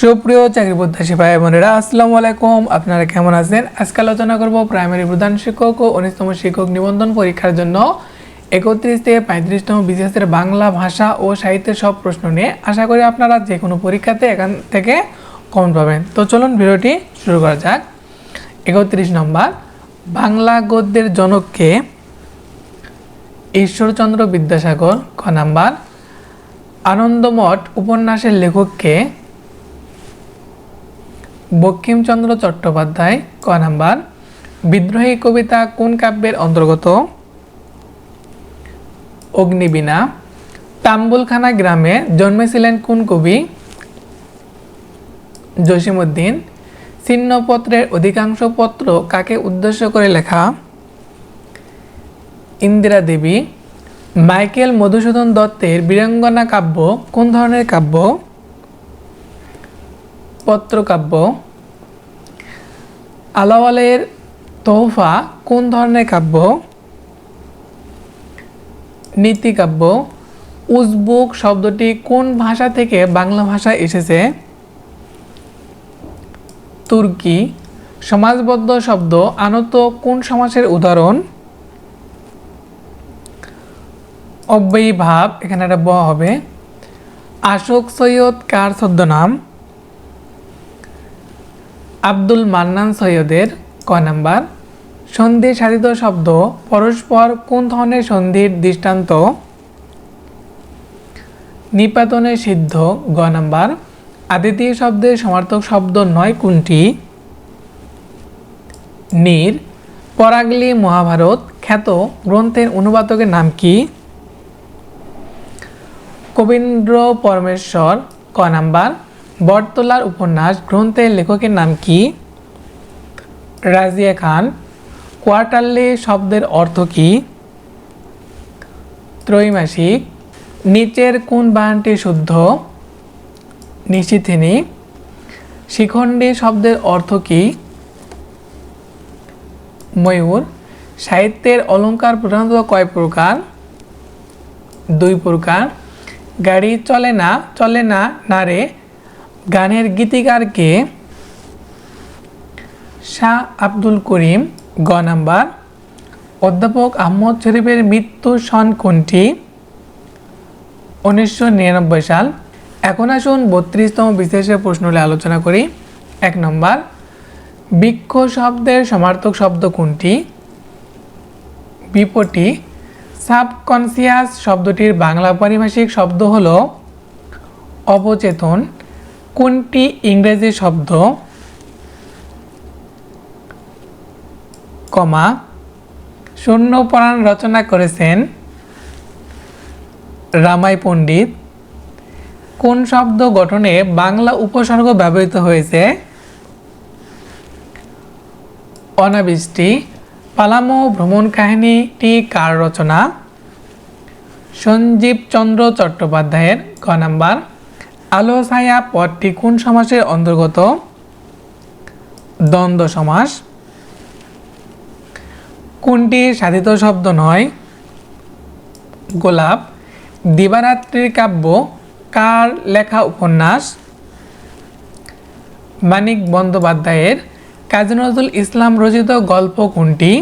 সুপ্রিয় চাকরি প্রত্যাশী ভাই বোনেরা, আসসালামু আলাইকুম। আপনারা কেমন আছেন? আজকে আলোচনা করব প্রাইমারি প্রধান শিক্ষক ও উনিশতম শিক্ষক নিবন্ধন পরীক্ষার জন্য। একত্রিশ থেকে পঁয়ত্রিশতম বিসিএসের বাংলা ভাষা ও সাহিত্যের সব প্রশ্ন নিয়ে আশা করি আপনারা যে কোনো পরীক্ষাতে এখান থেকে কমন পাবেন। তো চলুন ভিডিওটি শুরু করা যাক। একত্রিশ নম্বর, বাংলা গদ্যের জনককে ঈশ্বরচন্দ্র বিদ্যাসাগর, ক নাম্বার, আনন্দমঠ উপন্যাসের লেখককে বঙ্কিমচন্দ্র চট্টোপাধ্যায়, ক নাম্বার। বিদ্রোহী কবিতা কোন কাব্যের অন্তর্গত? অগ্নিবীণা। তাম্বুলখানা গ্রামে জন্মেছিলেন কোন কবি? জসিমউদ্দিন। ছিন্নপত্রের অধিকাংশ পত্র কাকে উদ্দেশ্য করে লেখা? ইন্দিরা দেবী। মাইকেল মধুসূদন দত্তের বীরাঙ্গনা কাব্য কোন ধরনের কাব্য? পত্রকাব্য আলাওয়ালের তোহফা কোন ধরনের কাব্য নীতিকাব্য উজবুক শব্দটি কোন ভাষা থেকে বাংলা ভাষায় এসেছে, তুর্কি, সমাজবদ্ধ শব্দ আনত কোন সমাসের উদাহরণ, অব্যয়ী ভাব, এখানে একটা ব হবে, আশোক সৈয়দ কার ছদ্মনাম আব্দুল মান্নান সৈয়দের ক নাম্বার? সন্ধি সাধিত শব্দ, পরস্পর কোন ধরনের সন্ধির দৃষ্টান্ত? নিপাতনে সিদ্ধ গ নাম্বার। আদিতীয় শব্দের সমার্থক শব্দ নয় কোনটি? নীর, পরাগলি মহাভারত, খ্যাত গ্রন্থের অনুবাদকের নাম কি? কবীন্দ্র পরমেশ্বর ক নাম্বার। বটতলার উপন্যাস গ্রন্থের লেখকের নাম কি? রাজিয়া খান। কোয়ার্টারলি শব্দের অর্থ কি? ত্রৈমাসিক। নিচের কোন বানানটি শুদ্ধ? নিশিথিনী। শিখণ্ডী শব্দের অর্থ কি? ময়ূর। সাহিত্যের অলঙ্কার প্রধানত কয় প্রকার? দুই প্রকার। গাড়ি চলে না চলে না না রে? গানের গীতিকারকে শাহ আব্দুল করিম, গ নাম্বার, অধ্যাপক আহমদ শরীফের মৃত্যু সন কোনটি উনিশশো নিরানব্বই সাল। এখন আসুন বত্রিশতম বিশেষের প্রশ্নগুলি আলোচনা করি। এক নম্বর, বৃক্ষ শব্দের সমার্থক শব্দ কোনটি? বিপটি সাবকনসিয়াস শব্দটির বাংলা পারিভাষিক শব্দ হল অবচেতন কোনটি ইংরেজি শব্দ? কমা। শূন্য পরাণ রচনা করেছেন রামাই পণ্ডিত। কোন শব্দ গঠনে বাংলা উপসর্গ ব্যবহৃত হয়েছে? অনাবৃষ্টি। পালামো ভ্রমণ কাহিনীটি কার রচনা? সঞ্জীব চন্দ্র চট্টোপাধ্যায়ের ক নাম্বার? আলো ছায়া পদটি কোন সমাসের অন্তর্গত? দ্বন্দ্ব সমাস। কোনটি সাধিত শব্দ নয়? গোলাপ। দিবারাত্রির কাব্য, কার লেখা উপন্যাস? মানিক বন্দ্যোপাধ্যায়ের কাজী নজরুল ইসলাম রচিত গল্প কোনটি?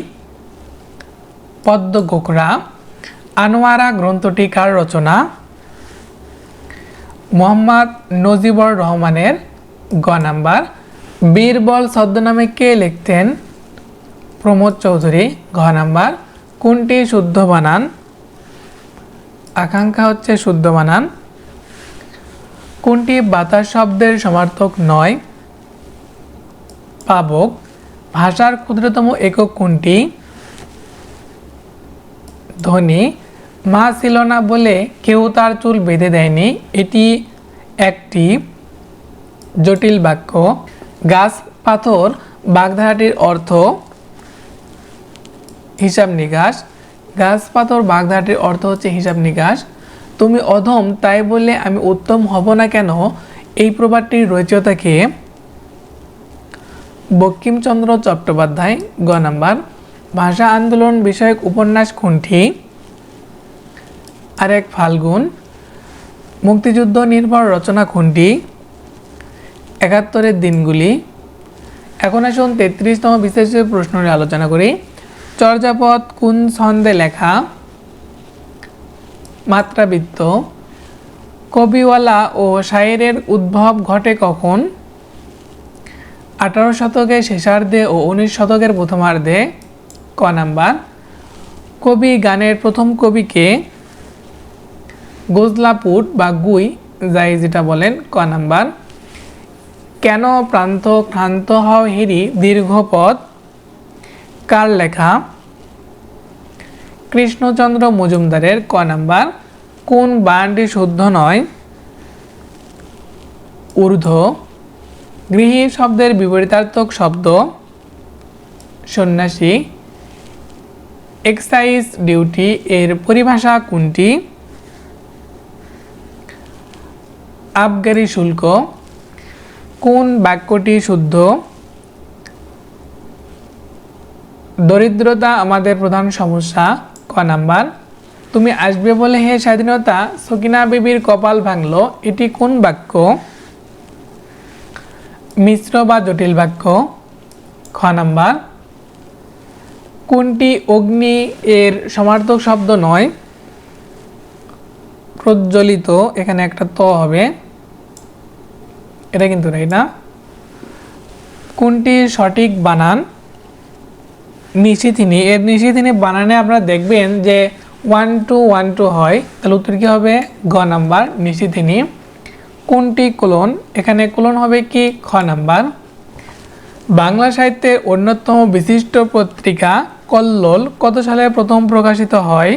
পদ্ম গোখরা আনোয়ারা গ্রন্থটি কার রচনা? মোহাম্মদ নজিবর রহমানের গ নাম্বার। বীরবল ছদ্মনামে কে লিখতেন? প্রমোদ চৌধুরী, ঘ নাম্বার। কোনটি শুদ্ধ বানান? আকাঙ্ক্ষা হচ্ছে শুদ্ধ বানান। কোনটি বাতাস শব্দের সমার্থক নয়? পাবক। ভাষার ক্ষুদ্রতম একক কোনটি? ধ্বনি। মা ছিল না বলে কেউ তার চুল বেঁধে দেয়নি। এটি একটি জটিল বাক্য। গাছ, পাথর, বাগধারাটির অর্থ হিসাব নিকাশ। গাছ, পাথর, বাগধারাটির অর্থ হচ্ছে হিসাব নিকাশ। তুমি অধম, তাই বলে আমি উত্তম হব না কেন? এই প্রবাদটির রচয়িতাকে বঙ্কিমচন্দ্র চট্টোপাধ্যায়, গ নাম্বার। ভাষা আন্দোলন বিষয়ক উপন্যাস কোনটি? আরেক ফাল্গুন। মুক্তিযুদ্ধ নির্ভর রচনা কোনটি? একাত্তরের দিনগুলি। এখন আসুন তেত্রিশতম বিশেষ প্রশ্ন নিয়ে আলোচনা করি। চর্যাপদ কোন ছন্দে লেখা? মাত্রাবৃত্ত। কবিওয়ালা ও শায়েরের উদ্ভব ঘটে কখন? আঠারো শতকের শেষার্ধে ও উনিশ শতকের প্রথমার্ধে। ক নাম্বার। কবি গানের প্রথম কবিকে গোজলাপুট বা গুই, যাই যেটা বলেন, ক নাম্বার। কেন প্রান্ত ক্লান্ত হও হেরি দীর্ঘ পথ? কার লেখা? কৃষ্ণচন্দ্র মজুমদারের ক নাম্বার। কোন বায়ানটি শুদ্ধ নয়? ঊর্ধ্ব। গৃহী শব্দের বিপরীতার্থক শব্দ। সন্ন্যাসী। এক্সাইজ ডিউটি এর পরিভাষা কোনটি? আবগারি শুল্ক কোন বাক্যটি শুদ্ধ? দরিদ্রতা আমাদের প্রধান সমস্যা, ক নাম্বার। তুমি আসবে বলে হে স্বাধীনতা, সকিনা বিবির কপাল ভাঙলো, এটি কোন বাক্য? মিশ্র বা জটিল বাক্য, খ নাম্বার। কোনটি অগ্নি এর সমার্থক শব্দ নয়? প্রজ্বলিত, এখানে একটা ত হবে। এটা কিন্তু রাইট না? কোনটি সঠিক বানান? নিশিথিনি। এর নিশিথিনি বানানে আপনারা দেখবেন যে ওয়ান টু ওয়ান টু হয়। তাহলে উত্তর কী হবে? গ নাম্বার নিশিথিনি। কোনটি কোলন? এখানে কোলন হবে কি? খ নাম্বার। বাংলা সাহিত্যের অন্যতম বিশিষ্ট পত্রিকা কল্লোল কত সালে প্রথম প্রকাশিত হয়?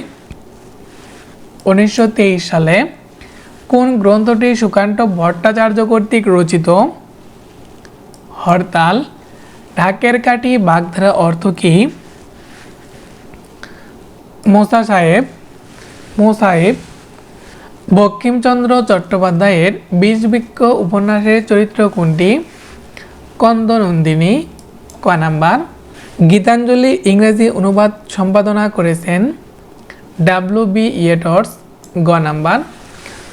উনিশশো তেইশ সালে। কোন গ্রন্থটি সুকান্ত ভট্টাচার্য কর্তৃক রচিত? হরতাল, ঢাকের কাঠি, বাগধারা অর্থ কি? মোসা সাহেব মো সাহেব, বঙ্কিমচন্দ্র চট্টোপাধ্যায়ের বীজবৃক্ষ উপন্যাসের চরিত্র কোনটি? কন্দনন্দিনী, ক নাম্বার, গীতাঞ্জলি ইংরেজি অনুবাদ সম্পাদনা করেছেন ডাব্লিউ বি ইয়েটর্স, গ number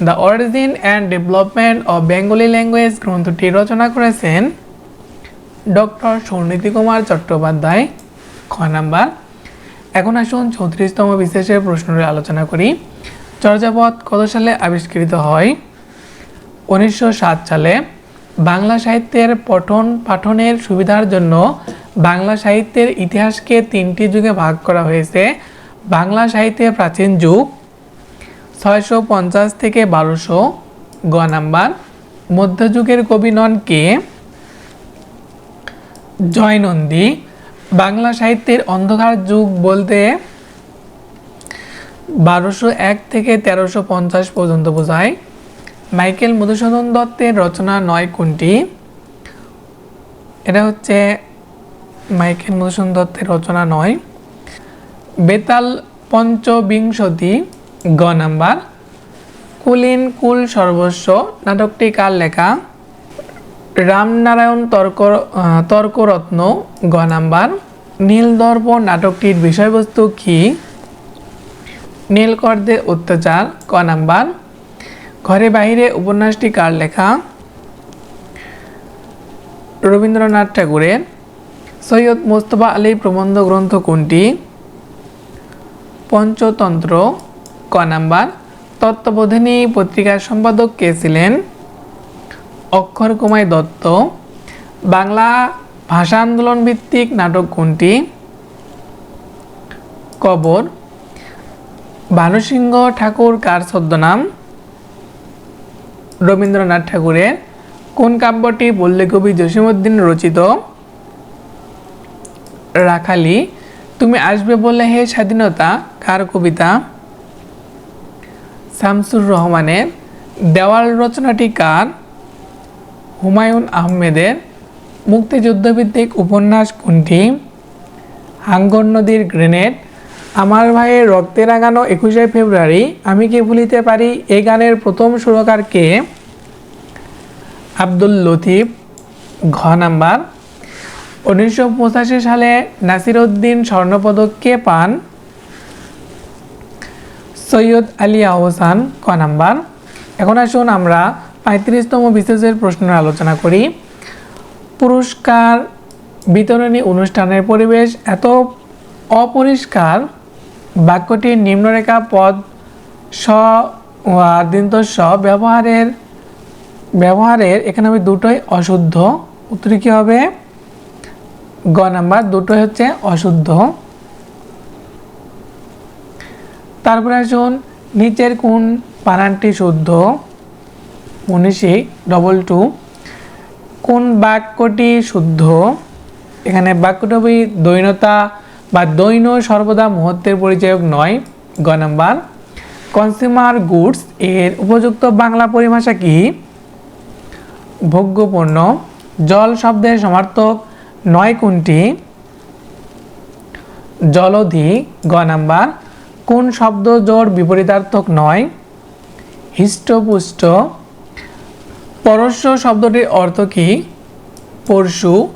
the origin and development of Bengali language গ্রন্থটি রচনা করেছেন ডক্টর সুনীতি কুমার চট্টোপাধ্যায় খ নাম্বার। এখন আসুন চৌত্রিশতম বিশেষের প্রশ্নের আলোচনা করি। চর্যাপদ কত সালে আবিষ্কৃত হয়? উনিশশো সাত সালে বাংলা সাহিত্যের পঠন পাঠনের সুবিধার জন্য বাংলা সাহিত্যের ইতিহাসকে তিনটি যুগে ভাগ করা হয়েছে। বাংলা সাহিত্যের প্রাচীন যুগ ছয়শো পঞ্চাশ থেকে বারোশো গ নাম্বার। মধ্যযুগের কবি নন কে? জয়নন্দী। বাংলা সাহিত্যের অন্ধকার যুগ বলতে বারোশো এক থেকে তেরোশো পঞ্চাশ পর্যন্ত বোঝায়। মাইকেল মধুসূদন দত্তের রচনা নয় কোনটি? এটা হচ্ছে মাইকেল মধুসূদন দত্তের রচনা নয়। বেতাল পঞ্চবিংশতি। গ নাম্বার, কুলিন কুল সর্বস্ব, নাটকটি কার লেখা? রামনারায়ণ তর্ক তর্করত্ন, গ নাম্বার, নীলদর্প নাটকটির বিষয়বস্তু কি? নীলকর্দের অত্যাচার, ক নাম্বার, ঘরে বাইরে উপন্যাসটি কার লেখা? রবীন্দ্রনাথ ঠাকুরের, সৈয়দ মোস্তফা আলী প্রবন্ধ গ্রন্থ কোনটি? পঞ্চতন্ত্র ক নাম্বার, তত্ত্ববোধিনী পত্রিকার সম্পাদক কে ছিলেন? অক্ষর কুমার দত্ত। বাংলা ভাষা আন্দোলন ভিত্তিক নাটক কোনটি? কবর। ভানুসিংহ ঠাকুর কার ছদ্মনাম? রবীন্দ্রনাথ ঠাকুরের। কোন কাব্যটি পল্লীকবি জসীমউদ্দিন রচিত? রাখালি। তুমি আসবে বলে হে স্বাধীনতা, কার কবিতা? শামসুর রহমানের দেওয়াল রচনাটি কার? হুমায়ুন আহমেদের মুক্তিযুদ্ধভিত্তিক উপন্যাস কোনটি? হাঙ্গর নদীর গ্রেনেড। আমার ভাইয়ের রক্তে রাঙানো একুশে ফেব্রুয়ারি, আমি কি ভুলিতে পারি? এ গানের প্রথম সুরকার কে? আব্দুল লতিফ। ঘ নাম্বার। উনিশশো পঁচাশি সালে নাসিরউদ্দিন স্বর্ণপদক কে পান? সৈয়দ আলী আহসান, ক নাম্বার। এখন আসুন আমরা পঁয়ত্রিশতম বিশেষের প্রশ্ন আলোচনা করি। পুরস্কার বিতরণী অনুষ্ঠানের পরিবেশ, এত অপরিষ্কার বাক্যটির নিম্নরেখা পদ স দিন্ত স ব্যবহারের ব্যবহারের, এখানে হবে দুটোই অশুদ্ধ। উত্তরে কী হবে? গ নাম্বার, দুটোই হচ্ছে অশুদ্ধ। তারপরে আসুন, নিচের কোন বানানটি শুদ্ধ। উনিশে ডবল টু কোন বাক্যটি শুদ্ধ। এখানে বাক্যটি দৈনতা বা দৈন সর্বদা মুহূর্তের পরিচয়ক নয়। গ নাম্বার কনজিউমার গুডস এর উপযুক্ত বাংলা পরিভাষা কি? ভোগ্যপণ্য জল শব্দের সমার্থক নয় কোনটি? জলধি, গ নাম্বার কোন শব্দ জোর বিপরীতার্থক নয়? হৃষ্টপুষ্ট। পরশ্ব শব্দটির অর্থ কি? পরশু।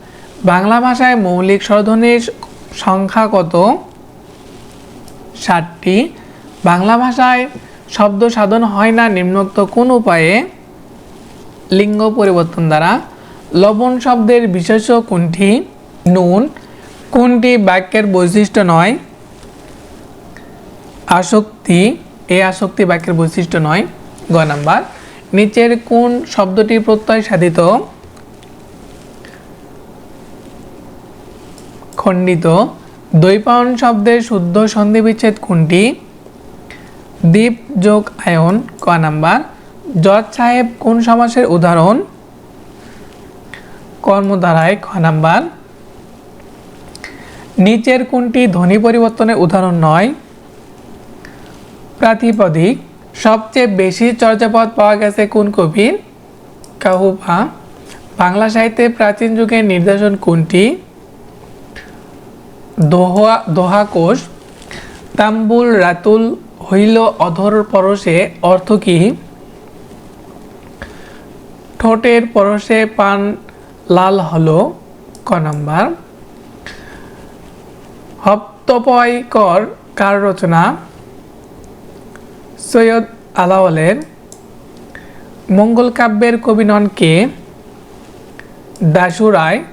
বাংলা ভাষায় মৌলিক স্বরধ্বনির সংখ্যা কত? ষাটটি। বাংলা ভাষায় শব্দ সাধন হয় না নিম্নোক্ত কোন উপায়ে? লিঙ্গ পরিবর্তন দ্বারা। লবণ শব্দের বিশেষ কোনটি? নুন। কোনটি বাক্যের বৈশিষ্ট্য নয়? আসক্তি, এই আসক্তি বাক্যের বৈশিষ্ট্য নয়। গ নাম্বার। নিচের কোন শব্দটি প্রত্যয় সাধিত? খণ্ডিত। দ্বৈপায়ন শব্দের শুদ্ধ সন্ধি বিচ্ছেদ কোনটি? দ্বীপ যোগ আয়ন। ক নাম্বার। জজ সাহেব কোন সমাসের উদাহরণ? কর্মধারায় খ নাম্বার। নিচের কোনটি ধ্বনি পরিবর্তনের উদাহরণ নয়? প্রাতিপদিক সবচেয়ে বেশি চর্যাপদ পাওয়া গেছে কোন কবির? কাহুভা বাংলা সাহিত্যে প্রাচীন যুগের নির্দেশন কোনটি? দোহা দোহা কোষ তাম্বুল রাতুল হইল অধর পরশে অর্থ কি? ঠোঁটের পরশে পান লাল হলো, ক নাম্বার। হপ্তপয়কর কার রচনা? সৈয়দ আলাওয়ালের মঙ্গল কাব্যের কবি নন কে? দাসু রায়।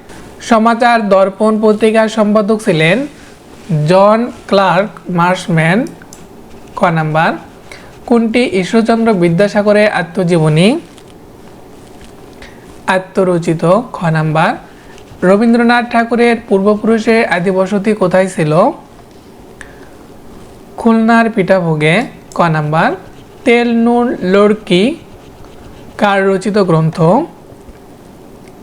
সমাচার দর্পণ পত্রিকার সম্পাদক ছিলেন জন ক্লার্ক মার্শম্যান। ক নাম্বার। কোনটি ঈশ্বরচন্দ্র বিদ্যাসাগরের আত্মজীবনী। আত্মরচিত। খ নাম্বার। রবীন্দ্রনাথ ঠাকুরের পূর্বপুরুষের আদিবসতি কোথায় ছিল? খুলনার পিঠাভোগে। ক নাম্বার, তেল, নুন, লড়কি, কার রচিত গ্রন্থ?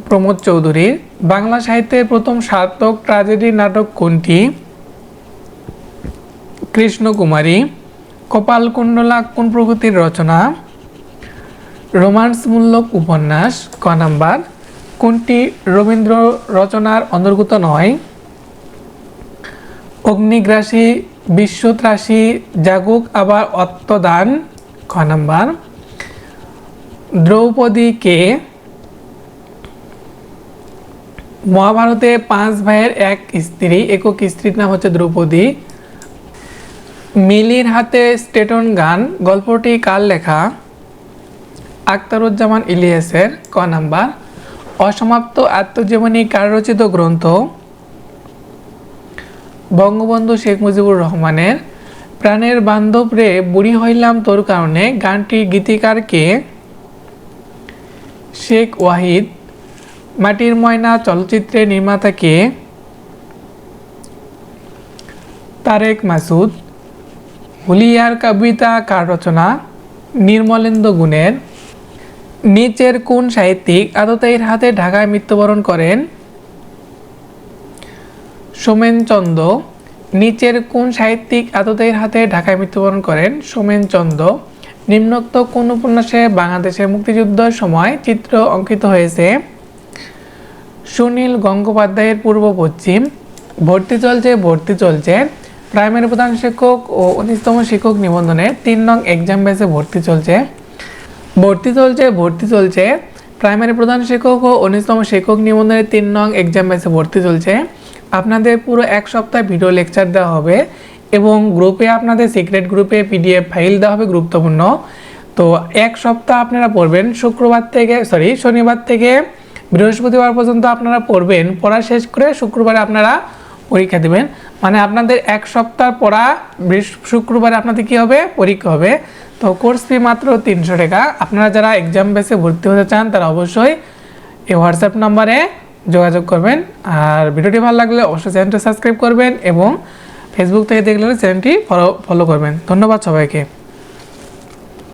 প্রমোদ চৌধুরীর বাংলা সাহিত্যের প্রথম সার্থক ট্রাজেডি নাটক কোনটি? কৃষ্ণকুমারী কপালকুণ্ডলা কোন প্রকৃতির রচনা? রোমান্সমূলক উপন্যাস, ক নাম্বার, কোনটি রবীন্দ্র রচনার অন্তর্গত নয়? অগ্নিগ্রাসী বিশ্বত্রাসী জাগুক আবার অত্তদান খ নাম্বার। দ্রৌপদীকে মহাভারতে পাঁচ ভাইয়ের এক স্ত্রী, একক স্ত্রীর নাম হচ্ছে দ্রৌপদী। মিলির হাতে স্টেটন গান, গল্পটি কার লেখা? আখতারুজ্জামান ইলিয়াসের, ক নাম্বার। অসমাপ্ত আত্মজীবনী কার রচিত গ্রন্থ? বঙ্গবন্ধু শেখ মুজিবুর রহমানের প্রাণের বান্ধব রে বুড়ি হইলাম তোর কারণে গানটির গীতিকারকে শেখ ওয়াহিদ মাটির ময়না চলচ্চিত্রের নির্মাতাকে তারেক মাসুদ, হুলিয়ার কবিতা কার রচনা নির্মলেন্দ্র গুণের, নিচের কোন সাহিত্যিক আততায়ীর হাতে ঢাকায় মৃত্যুবরণ করেন সোমেনচন্দ্র নিচের কোন সাহিত্যিক আততায়ীর হাতে ঢাকায় মৃত্যুবরণ করেন? সোমেনচন্দ্র নিম্নোক্ত কোন উপন্যাসে বাংলাদেশের মুক্তিযুদ্ধের সময় চিত্র অঙ্কিত হয়েছে? সুনীল গঙ্গোপাধ্যায়ের পূর্ব পশ্চিম। ভর্তি চলছে ভর্তি চলছে। প্রাইমারি প্রধান শিক্ষক ও উনিশতম শিক্ষক নিবন্ধনে তিন নং এক্সাম বেসে ভর্তি চলছে। ভর্তি চলছে ভর্তি চলছে। প্রাইমারি প্রধান শিক্ষক ও উনিশতম শিক্ষক নিবন্ধনে তিন নং এক্সাম বেসে ভর্তি চলছে। আপনাদের পুরো এক সপ্তাহ ভিডিও লেকচার দেওয়া হবে এবং গ্রুপে আপনাদের সিক্রেট গ্রুপে পিডিএফ ফাইল দেওয়া হবে গুরুত্বপূর্ণ। তো এক সপ্তাহ আপনারা পড়বেন, শুক্রবার থেকে সরি শনিবার থেকে বৃহস্পতিবার পর্যন্ত আপনারা পড়বেন, পড়া শেষ করে শুক্রবারে আপনারা পরীক্ষা দেবেন। মানে আপনাদের এক সপ্তাহ পড়া শুক্রবারে আপনাদের কী হবে? পরীক্ষা হবে। তো কোর্স ফি মাত্র তিনশো টাকা। আপনারা যারা এক্সাম বেসে ভর্তি হতে চান, তারা অবশ্যই এই হোয়াটসঅ্যাপ নাম্বারে যোগাযোগ করবেন। আর ভিডিওটি ভালো লাগলে অবশ্যই চ্যানেলটি সাবস্ক্রাইব করবেন এবং ফেসবুক থেকে দেখলে চ্যানেলটি ফলো ফলো করবেন। ধন্যবাদ সবাইকে।